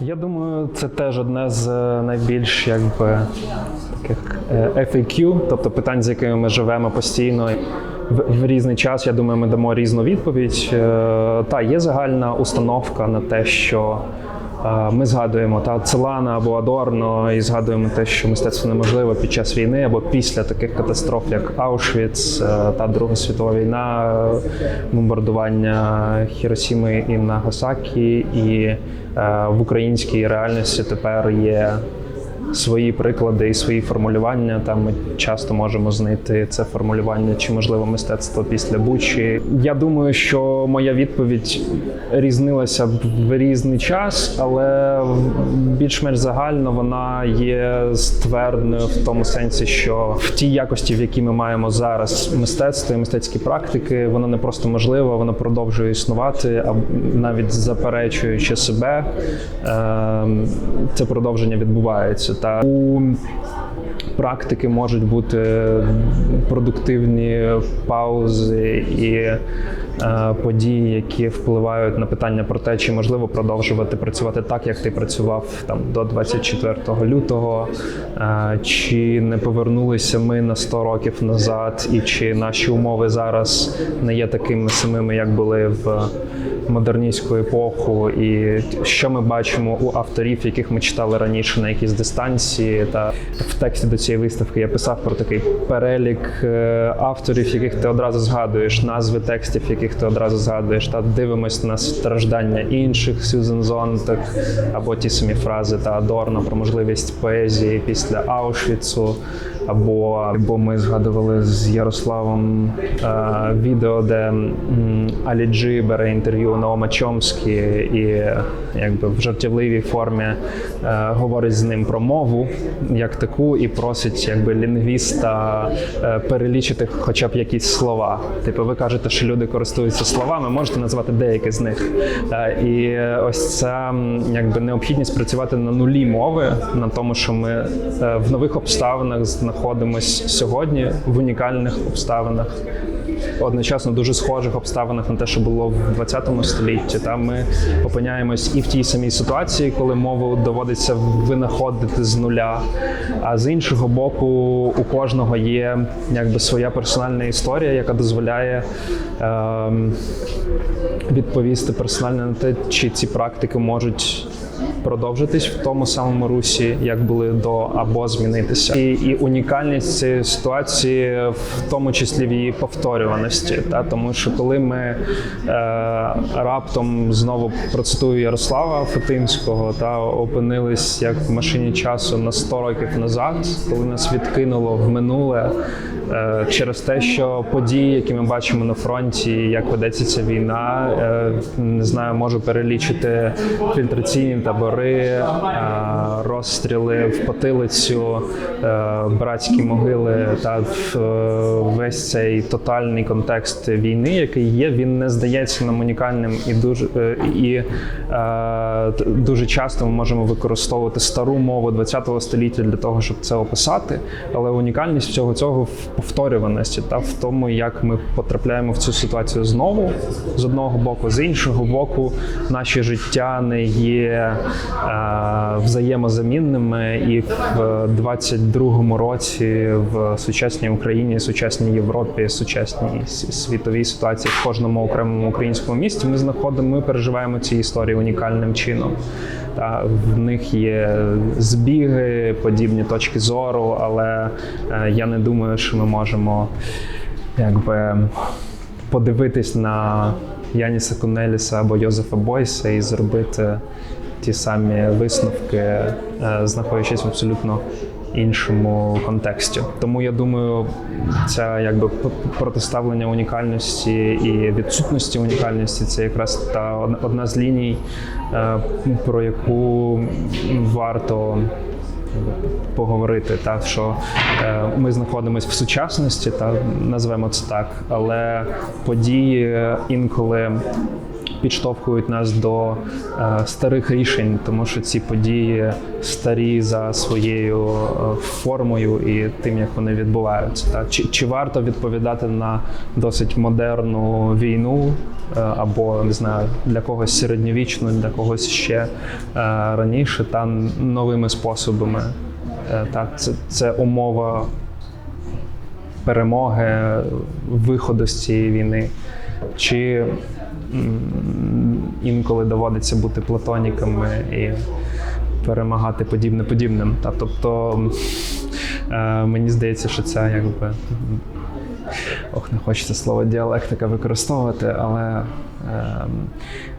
Я думаю, це теж одне з е, найбільш якби таких е, FAQ, тобто питань, з якими ми живемо постійно. В, в різний час, я думаю, ми дамо різну відповідь. Е, Та є загальна установка на те, що ми згадуємо та Целана або Адорно, і згадуємо те, що мистецтво неможливе під час війни або після таких катастроф, як Аушвіц е, та Друга світова війна, бомбардування Хіросіми і Нагасакі, і е, в українській реальності тепер є свої приклади і свої формулювання. Там ми часто можемо знайти це формулювання чи можливо мистецтво після Бучі. Я думаю, що моя відповідь різнилася в різний час, але більш-менш загально вона є ствердною в тому сенсі, що в тій якості, в якій ми маємо зараз мистецтво і мистецькі практики, воно не просто можливо, воно продовжує існувати, а навіть заперечуючи себе, ем, це продовження відбувається. Та у практики можуть бути продуктивні паузи і події, які впливають на питання про те, чи можливо продовжувати працювати так, як ти працював там до 24 лютого, е, чи не повернулися ми на 100 років назад, і чи наші умови зараз не є такими самими, як були в модерністську епоху, і що ми бачимо у авторів, яких ми читали раніше на якійсь дистанції. Та в тексті до цієї виставки я писав про такий перелік е, авторів, яких ти одразу згадуєш, назви текстів, яких ти одразу згадуєш. Та дивимось на страждання інших Сюзен Зонтак або ті самі фрази та Адорно про можливість поезії після Аушвіцу. Або, або ми згадували з Ярославом е, відео, де м, Алі Джі бере інтерв'ю у Наома Чомскі і якби в жартівливій формі е, говорить з ним про мову як таку, і просить якби лінгвіста е, перелічити хоча б якісь слова. Типу, ви кажете, що люди користуються словами, можете назвати деякі з них. Е, і ось ця якби необхідність працювати на нулі мови, на тому, що ми е, в нових обставинах знаходимося сьогодні, в унікальних обставинах одночасно дуже схожих обставинах на те, що було в 20 столітті. Та ми опиняємось і в тій самій ситуації, коли мову доводиться винаходити з нуля. А з іншого боку, у кожного є якби своя персональна історія, яка дозволяє ем, відповісти персонально на те, чи ці практики можуть. Продовжитись в тому самому русі, як були до, або змінитися, і, і унікальність цієї ситуації, в тому числі в її повторюваності. Та тому, що коли ми е, раптом знову процитую Ярослава Фетинського та опинились як в машині часу на 100 років назад, коли нас відкинуло в минуле е, через те, що події, які ми бачимо на фронті, як ведеться ця війна, е, не знаю, можу перелічити фільтраційні табори, розстріли в потилицю, е, братські могили та е, весь цей тотальний контекст війни, який є, він не здається нам унікальним і дуже е, і дуже часто ми можемо використовувати стару мову ХХ століття для того, щоб це описати. Але унікальність всього цього в повторюваності та в тому, як ми потрапляємо в цю ситуацію знову з одного боку, з іншого боку, наші життя не є е, взаємозамінними, і в 22-му році в сучасній Україні, сучасній Європі, сучасній світовій ситуації в кожному окремому українському місті ми знаходимо, ми переживаємо ці історії унікальним чином. Та в них є збіги, подібні точки зору, але е, я не думаю, що ми можемо якби подивитись на Яніса Кунеліса або Йозефа Бойса і зробити ті самі висновки, е, знаходячись в абсолютно іншому контексті. Тому я думаю, ця якби протиставлення унікальності і відсутності унікальності це якраз та одна з ліній, е, про яку варто поговорити, та що е, ми знаходимося в сучасності, та назвемо це так, але події інколи підштовхують нас до е, старих рішень, тому що ці події старі за своєю е, формою і тим, як вони відбуваються. Так? Чи, чи варто відповідати на досить модерну війну е, або не знаю для когось середньовічну, для когось ще раніше, та новими способами? Так, це, це умова перемоги, виходу з цієї війни, чи інколи доводиться бути платоніками і перемагати подібне подібним. Та, тобто е, мені здається, що це якби. Ох, не хочеться слово діалектика використовувати, але ем,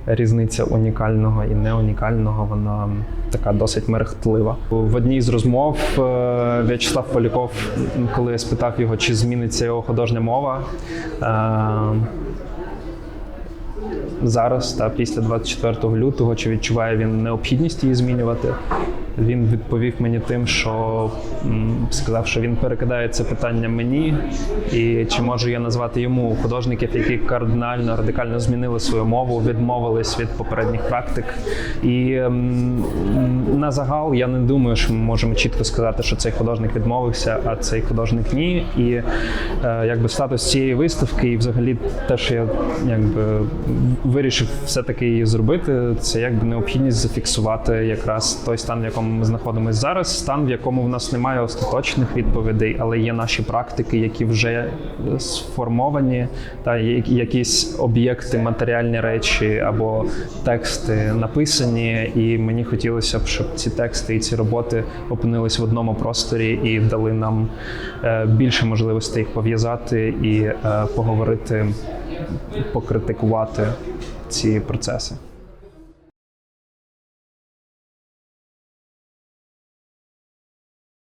різниця унікального і неунікального, вона така досить мерехтлива. В одній з розмов е, В'ячеслав Поляков, коли я спитав його, чи зміниться його художня мова. ем, зараз, та після 24 лютого, чи відчуває він необхідність її змінювати. Він відповів мені тим, що сказав, що він перекидає це питання мені, і чи можу я назвати йому художників, які кардинально радикально змінили свою мову, відмовились від попередніх практик. І на загал я не думаю, що ми можемо чітко сказати, що цей художник відмовився, а цей художник ні. І е, якби статус цієї виставки, і взагалі те, що я якби вирішив все-таки її зробити, це якби необхідність зафіксувати якраз той стан, в якому ми знаходимося зараз, стан, в якому в нас немає остаточних відповідей, але є наші практики, які вже сформовані, та якісь об'єкти, матеріальні речі або тексти написані. І мені хотілося б, щоб ці тексти і ці роботи опинились в одному просторі і дали нам е, більше можливостей їх пов'язати і е, поговорити, покритикувати ці процеси.